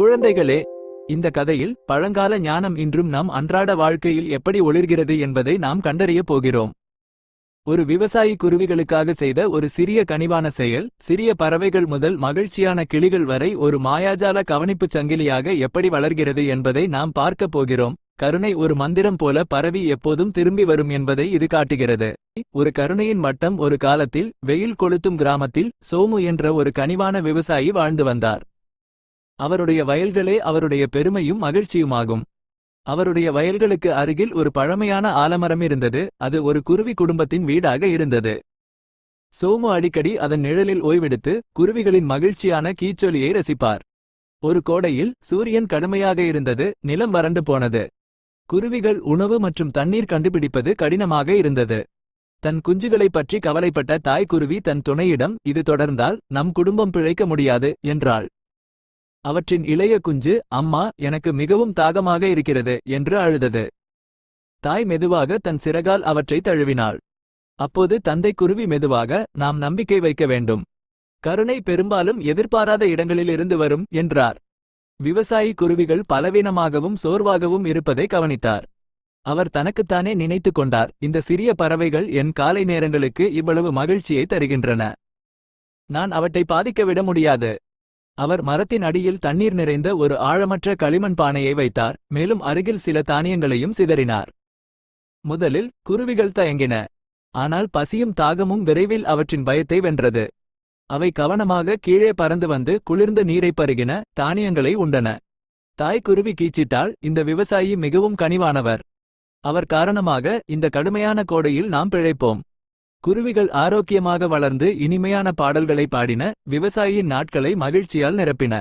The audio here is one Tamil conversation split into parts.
குழந்தைகளே இந்த கதையில் பழங்கால ஞானம் இன்றும் நம் அன்றாட வாழ்க்கையில் எப்படி ஒளிர்கிறது என்பதை நாம் கண்டறியப் போகிறோம். ஒரு விவசாயி குருவிகளுக்காக செய்த ஒரு சிறிய கனிவான செயல் சிறிய பறவைகள் முதல் மகிழ்ச்சியான கிளிகள் வரை ஒரு மாயாஜால கவனிப்புச் சங்கிலியாக எப்படி வளர்கிறது என்பதை நாம் பார்க்கப் போகிறோம். கருணை ஒரு மந்திரம் போல பரவி எப்போதும் திரும்பி வரும் என்பதை இது காட்டுகிறது. ஒரு கருணையின் மட்டம் ஒரு காலத்தில் வெயில் கொளுத்தும் கிராமத்தில் சோமு என்ற ஒரு கனிவான விவசாயி வாழ்ந்து வந்தார். அவருடைய வயல்களே அவருடைய பெருமையும் மகிழ்ச்சியுமாகும். அவருடைய வயல்களுக்கு அருகில் ஒரு பழமையான ஆலமரம் இருந்தது அது ஒரு குருவி குடும்பத்தின் வீடாக இருந்தது. சோமு அடிக்கடி அதன் நிழலில் ஓய்வெடுத்து குருவிகளின் மகிழ்ச்சியான கீச்சொலியை ரசிப்பார். ஒரு கோடையில் சூரியன் கடுமையாக இருந்தது நிலம் வறண்டு போனது. குருவிகள் உணவு மற்றும் தண்ணீர் கண்டுபிடிப்பது கடினமாக இருந்தது. தன் குஞ்சுகளைப் பற்றி கவலைப்பட்ட தாய்க்குருவி தன் துணையிடம் இது தொடர்ந்தால் நம் குடும்பம் பிழைக்க முடியாது என்றாள். அவற்றின் இளைய குஞ்சு அம்மா எனக்கு மிகவும் தாகமாக இருக்கிறது என்று அழுதது. தாய் மெதுவாக தன் சிறகால் அவற்றை தழுவினாள். அப்போது தந்தை குருவி மெதுவாக நாம் நம்பிக்கை வைக்க வேண்டும். கருணை பெரும்பாலும் எதிர்பாராத இடங்களிலிருந்து வரும் என்றார். விவசாயி குருவிகள் பலவீனமாகவும் சோர்வாகவும் இருப்பதை கவனித்தார். அவர் தனக்குத்தானே நினைத்துக் கொண்டார் இந்த சிறிய பறவைகள் என் காலை நேரங்களுக்கு இவ்வளவு மகிழ்ச்சியை தருகின்றன. நான் அவற்றை பாதிக்க விட முடியாது. அவர் மரத்தின் அடியில் தண்ணீர் நிறைந்த ஒரு ஆழமற்ற களிமண் பானையை வைத்தார் மேலும் அருகில் சில தானியங்களையும் சிதறினார். முதலில் குருவிகள் தயங்கின. ஆனால் பசியும் தாகமும் விரைவில் அவற்றின் பயத்தை வென்றது. அவை கவனமாக கீழே பறந்து வந்து குளிர்ந்த நீரை பருகின தானியங்களை உண்டன. தாய் குருவி கீச்சிட்டால் இந்த விவசாயி மிகவும் கனிவானவர். அவர் காரணமாக இந்த கடுமையான கோடையில் நாம் பிழைப்போம். குருவிகள் ஆரோக்கியமாக வளர்ந்து இனிமையான பாடல்களை பாடின விவசாயியின் நாட்களை மகிழ்ச்சியால் நிரப்பின.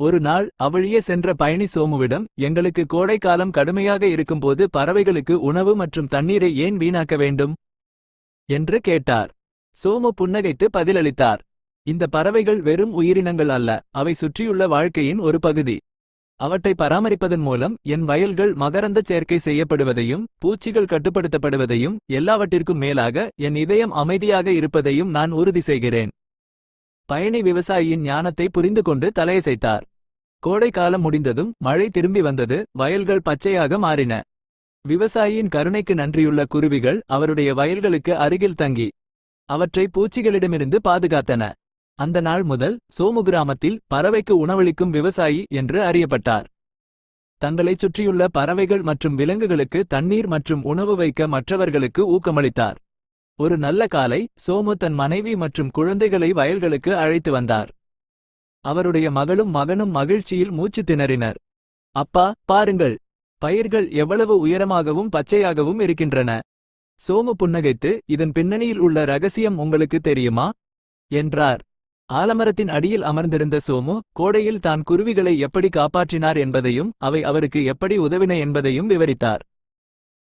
ஒரு நாள் அவழியே சென்ற பயணி சோமுவிடம் எங்களுக்கு கோடைக்காலம் கடுமையாக இருக்கும்போது பறவைகளுக்கு உணவு மற்றும் தண்ணீரை ஏன் வீணாக்க வேண்டும்? என்று கேட்டார். சோமு புன்னகைத்து பதிலளித்தார். இந்த பறவைகள் வெறும் உயிரினங்கள் அல்ல அவை சுற்றியுள்ள வாழ்க்கையின் ஒரு பகுதி. அவற்றை பராமரிப்பதன் மூலம் என் வயல்கள் மகரந்தச் சேர்க்கை செய்யப்படுவதையும் பூச்சிகள் கட்டுப்படுத்தப்படுவதையும் எல்லாவற்றிற்கும் மேலாக என் இதயம் அமைதியாக இருப்பதையும் நான் உறுதி செய்கிறேன். பயணி விவசாயியின் ஞானத்தை புரிந்து கொண்டு தலையசைத்தார். கோடைக்காலம் முடிந்ததும் மழை திரும்பி வந்தது வயல்கள் பச்சையாக மாறின. விவசாயியின் கருணைக்கு நன்றியுள்ள குருவிகள் அவருடைய வயல்களுக்கு அருகில் தங்கி அவற்றை பூச்சிகளிடமிருந்து பாதுகாத்தன. அந்த நாள் முதல் சோமு கிராமத்தில் பறவைக்கு உணவளிக்கும் விவசாயி என்று அறியப்பட்டார். தங்களைச் சுற்றியுள்ள பறவைகள் மற்றும் விலங்குகளுக்கு தண்ணீர் மற்றும் உணவு வைக்க மற்றவர்களுக்கு ஊக்கமளித்தார். ஒரு நல்ல காலை சோமு தன் மனைவி மற்றும் குழந்தைகளை வயல்களுக்கு அழைத்து வந்தார். அவருடைய மகளும் மகனும் மகிழ்ச்சியில் மூச்சு திணறினர். அப்பா பாருங்கள். பயிர்கள் எவ்வளவு உயரமாகவும் பச்சையாகவும் இருக்கின்றன. சோமு புன்னகைத்து இதன் பின்னணியில் உள்ள ரகசியம் உங்களுக்கு தெரியுமா? என்றார். ஆலமரத்தின் அடியில் அமர்ந்திருந்த சோமு கோடையில் தான் குருவிகளை எப்படி காப்பாற்றினார் என்பதையும் அவை அவருக்கு எப்படி உதவின என்பதையும் விவரித்தார்.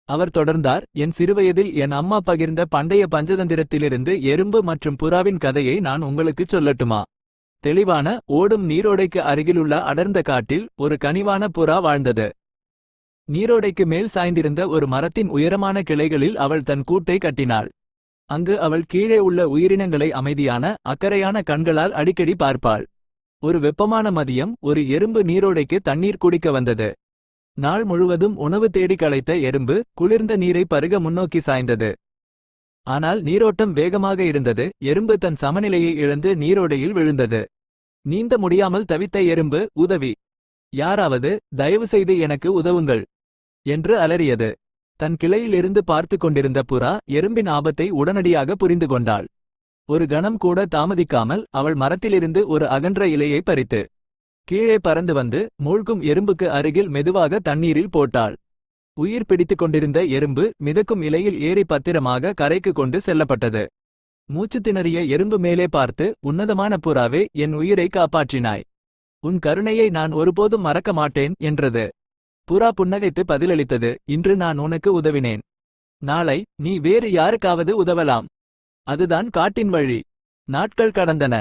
அவர் தொடர்ந்தார் என் சிறுவயதில் என் அம்மா பகிர்ந்த பண்டைய பஞ்சதந்திரத்திலிருந்து எறும்பு மற்றும் புறாவின் கதையை நான் உங்களுக்குச் சொல்லட்டுமா? தெளிவான ஓடும் நீரோடைக்கு அருகிலுள்ள அடர்ந்த காட்டில் ஒரு கனிவான புறா வாழ்ந்தது. நீரோடைக்கு மேல் சாய்ந்திருந்த ஒரு மரத்தின் உயரமான கிளைகளில் அவள் தன் கூட்டை கட்டினாள். அங்கு அவள் கீழே உள்ள உயிரினங்களை அமைதியான அக்கறையான கண்களால் அடிக்கடி பார்ப்பாள். ஒரு வெப்பமான மதியம் ஒரு எறும்பு நீரோடைக்கு தண்ணீர் குடிக்க வந்தது. நாள் முழுவதும் உணவு தேடி களைத்த எறும்பு குளிர்ந்த நீரை பருக முன்னோக்கி சாய்ந்தது. ஆனால் நீரோட்டம் வேகமாக இருந்தது எறும்பு தன் சமநிலையை இழந்து நீரோடையில் விழுந்தது. நீந்த முடியாமல் தவித்த எறும்பு உதவி! யாராவது தயவு செய்து எனக்கு உதவுங்கள்! என்று அலறியது. தன் கிளையிலிருந்து பார்த்து கொண்டிருந்த புறா எறும்பின் ஆபத்தை உடனடியாக புரிந்து கொண்டாள். ஒரு கணம் கூட தாமதிக்காமல் அவள் மரத்திலிருந்து ஒரு அகன்ற இலையை பறித்து கீழே பறந்து வந்து மூழ்கும் எறும்புக்கு அருகில் மெதுவாக தண்ணீரில் போட்டாள். உயிர் பிடித்துக் கொண்டிருந்த எறும்பு மிதக்கும் இலையில் ஏறி பத்திரமாக கரைக்கு கொண்டு செல்லப்பட்டது. மூச்சு திணறிய எறும்பு மேலே பார்த்து உன்னதமான புறாவே என் உயிரை காப்பாற்றினாய். உன் கருணையை நான் ஒருபோதும் மறக்க மாட்டேன் என்றது. புறா புன்னகைத்து பதிலளித்தது இன்று நான் உனக்கு உதவினேன். நாளை நீ வேறு யாருக்காவது உதவலாம். அதுதான் காட்டின் வழி. நாட்கள் கடந்தன.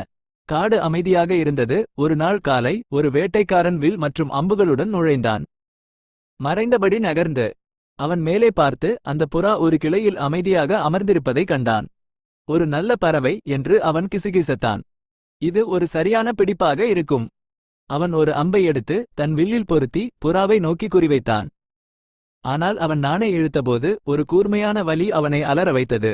காடு அமைதியாக இருந்தது. ஒரு நாள் காலை ஒரு வேட்டைக்காரன் வில் மற்றும் அம்புகளுடன் நுழைந்தான். மறைந்தபடி நகர்ந்து. அவன் மேலே பார்த்து அந்த புறா ஒரு கிளையில் அமைதியாக அமர்ந்திருப்பதைக் கண்டான். ஒரு நல்ல பறவை என்று அவன் கிசுகிசத்தான். இது ஒரு சரியான பிடிப்பாக இருக்கும். அவன் ஒரு அம்பை எடுத்து தன் வில்லில் பொருத்தி புறாவை நோக்கி குறிவைத்தான். ஆனால் அவன் நாணை இழுத்தபோது ஒரு கூர்மையான வலி அவனை அலற வைத்தது.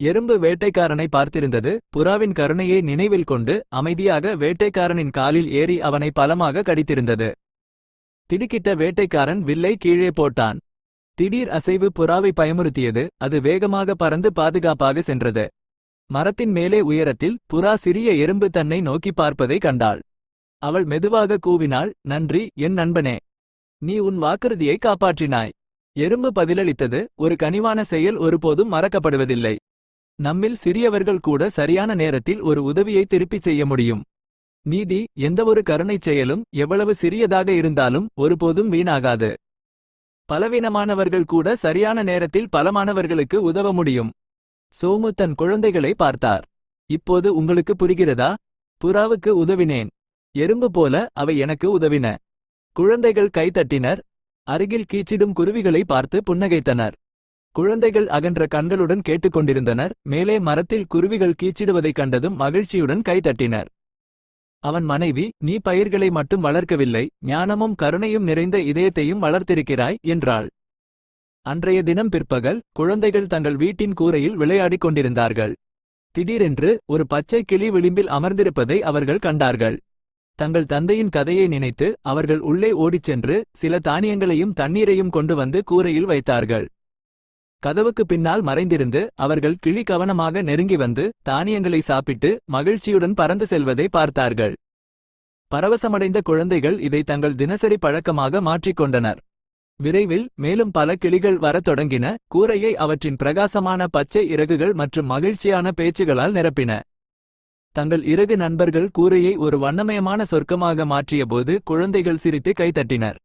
எறும்பு வேட்டைக்காரனை பார்த்திருந்தது. புறாவின் கருணையை நினைவில் கொண்டு அமைதியாக வேட்டைக்காரனின் காலில் ஏறி அவனை பலமாக கடித்திருந்தது. திடுக்கிட்ட வேட்டைக்காரன் வில்லை கீழே போட்டான். திடீர் அசைவு புறாவை பயமுறுத்தியது. அது வேகமாக பறந்து பாதுகாப்பாக சென்றது. மரத்தின் மேலே உயரத்தில் புறா சிறிய எறும்பு தன்னை நோக்கி பார்ப்பதை கண்டாள். அவள் மெதுவாக கூவினாள் நன்றி என் நண்பனே. நீ உன் வாக்குறுதியை காப்பாற்றினாய். எறும்பு பதிலளித்தது ஒரு கனிவான செயல் ஒருபோதும் மறக்கப்படுவதில்லை. நம்மில் சிறியவர்கள் கூட சரியான நேரத்தில் ஒரு உதவியை திருப்பிச் செய்ய முடியும். நீதி எந்தவொரு கருணைச் செயலும் எவ்வளவு சிறியதாக இருந்தாலும் ஒருபோதும் வீணாகாது. பலவீனமானவர்கள் கூட சரியான நேரத்தில் பலமானவர்களுக்கு உதவ முடியும். சோமு தன் குழந்தைகளை பார்த்தார். இப்போது உங்களுக்கு புரிகிறதா? புறாவுக்கு உதவினேன். எறும்பு போல அவை எனக்கு உதவின. குழந்தைகள் கைதட்டினர் அருகில் கீச்சிடும் குருவிகளை பார்த்து புன்னகைத்தனர். குழந்தைகள் அகன்ற கண்களுடன் கேட்டுக்கொண்டிருந்தனர். மேலே மரத்தில் குருவிகள் கீச்சிடுவதைக் கண்டதும் மகிழ்ச்சியுடன் கைத்தட்டினர் அவன் மனைவி நீ பயிர்களை மட்டும் வளர்க்கவில்லை. ஞானமும் கருணையும் நிறைந்த இதயத்தையும் வளர்த்திருக்கிறாய் என்றாள். அன்றைய தினம் பிற்பகல் குழந்தைகள் தங்கள் வீட்டின் கூரையில் விளையாடிக் கொண்டிருந்தார்கள். திடீரென்று ஒரு பச்சை கிளி விளிம்பில் அமர்ந்திருப்பதை அவர்கள் கண்டார்கள். தங்கள் தந்தையின் கதையை நினைத்து அவர்கள் உள்ளே ஓடிச் சென்று சில தானியங்களையும் தண்ணீரையும் கொண்டு வந்து கூரையில் வைத்தார்கள். கதவுக்கு பின்னால் மறைந்திருந்து அவர்கள் கிளி கவனமாக நெருங்கி வந்து தானியங்களை சாப்பிட்டு மகிழ்ச்சியுடன் பறந்து செல்வதை பார்த்தார்கள். பரவசமடைந்த குழந்தைகள் இதை தங்கள் தினசரி பழக்கமாக மாற்றிக்கொண்டனர் விரைவில் மேலும் பல கிளிகள் வரத் தொடங்கின கூரையை அவற்றின் பிரகாசமான பச்சை இறகுகள் மற்றும் மகிழ்ச்சியான பேச்சுகளால் நிரப்பின. தங்கள் இறகு நண்பர்கள் கூரையை ஒரு வண்ணமயமான சொர்க்கமாக மாற்றியபோது குழந்தைகள் சிரித்து கைத்தட்டினர்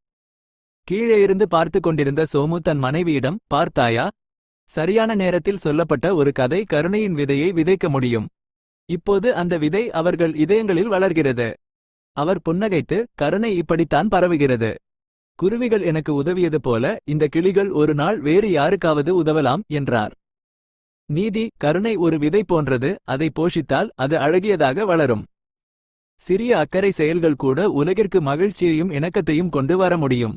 கீழே இருந்து பார்த்து கொண்டிருந்த சோமு தன் மனைவியிடம் பார்த்தாயா? சரியான நேரத்தில் சொல்லப்பட்ட ஒரு கதை கருணையின் விதையை விதைக்க முடியும். இப்போது அந்த விதை அவர்கள் இதயங்களில் வளர்கிறது. அவர் புன்னகைத்து கருணை இப்படித்தான் பரவுகிறது. குருவிகள் எனக்கு உதவியது போல இந்த கிளிகள் ஒரு நாள் வேறு யாருக்காவது உதவலாம் என்றார். நீதி கருணை ஒரு விதை போன்றது அதை போஷித்தால் அது அழகியதாக வளரும். சிறிய அக்கறை செயல்கள் கூட உலகிற்கு மகிழ்ச்சியையும் இணக்கத்தையும் கொண்டு வர முடியும்.